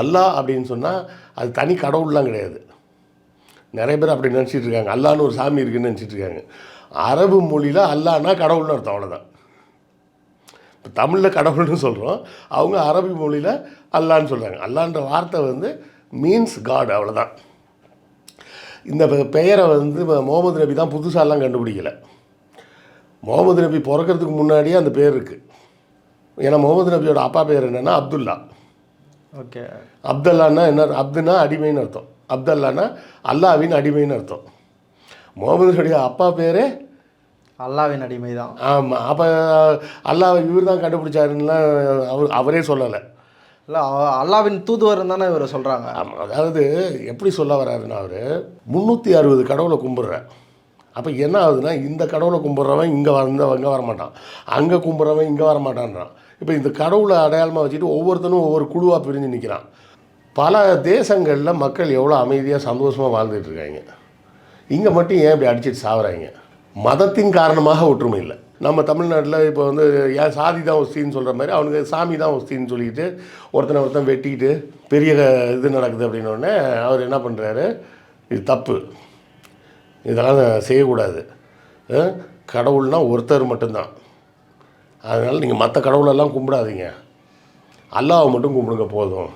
அல்லாஹ் அப்படின்னு சொன்னால் அது தனி கடவுள்லாம் கிடையாது. நிறைய பேர் அப்படி நினச்சிட்டு இருக்காங்க. அல்லான்னு ஒரு சாமி இருக்குன்னு நினச்சிட்டு இருக்காங்க. அரபு மொழியில் அல்லான்னா கடவுள்னு அர்த்தம் அவ்வளோதான் இப்போ தமிழில் கடவுள்னு சொல்கிறோம் அவங்க அரபி மொழியில் அல்லான்னு சொல்கிறாங்க அல்லான்ற வார்த்தை வந்து மீன்ஸ் காட் அவ்வளோதான் இந்த பெயரை வந்து முகமது நபி தான் புதுசாலாம் கண்டுபிடிக்கலை. முகமது நபி பிறக்கிறதுக்கு முன்னாடியே அந்த பேர் இருக்குது ஏன்னா முகமது நபியோட அப்பா பேர் என்னென்னா அப்துல்லா. ஓகே. அப்தல்லான்னா என்ன அப்துனா அடிமைன்னு அர்த்தம். அப்தல்லான்னா அல்லாவின் அடிமைன்னு அர்த்தம். முகமதுடைய அப்பா பேரே அல்லாவின் அடிமை தான் ஆமாம் அப்போ அல்லாஹ் இவர் தான் கண்டுபிடிச்சாருன்னுலாம் அவர் அவரே சொல்லலை. இல்லை அல்லாவின் தூதுவர் தானே இவர் சொல்கிறாங்க ஆமாம் அதாவது எப்படி சொல்ல வர்றாருன்னா அவர் முந்நூற்றி அறுபது கடவுளை கும்பிட்றேன் அப்போ என்ன ஆகுதுன்னா இந்த கடவுளை கும்பிட்றவன் இங்கே வந்து இங்கே வரமாட்டான். அங்கே கும்பிட்றவன் இங்கே வரமாட்டான்றான். இப்போ இந்த கடவுளை அடையாளமாக வச்சுட்டு ஒவ்வொருத்தனும் ஒவ்வொரு குழுவாக பிரிஞ்சு நிற்கிறான் பல தேசங்களில் மக்கள் எவ்வளோ அமைதியாக சந்தோஷமாக வாழ்ந்துட்டுருக்காங்க இங்கே மட்டும் ஏன் இப்படி அடிச்சிட்டு சாவறாங்க? மதத்தின் காரணமாக ஒற்றுமை இல்லை. நம்ம தமிழ்நாட்டில் இப்போ வந்து ஏன் சாதி தான் ஒஸ்தின்னு சொல்கிற மாதிரி அவனுக்கு சாமி தான் ஒஸ்தின்னு சொல்லிட்டு ஒருத்தனை ஒருத்தன் வெட்டிட்டு பெரிய இது நடக்குது அப்படின்னோடனே அவர் என்ன பண்ணுறாரு இது தப்பு. இதெல்லாம் செய்யக்கூடாது. கடவுள்னால் கடவுள்னா ஒருத்தர் மட்டும்தான். அதனால் நீங்கள் மற்ற கடவுளெல்லாம் கும்பிடாதீங்க. அல்லாவை மட்டும் கும்பிடுங்க போதும்.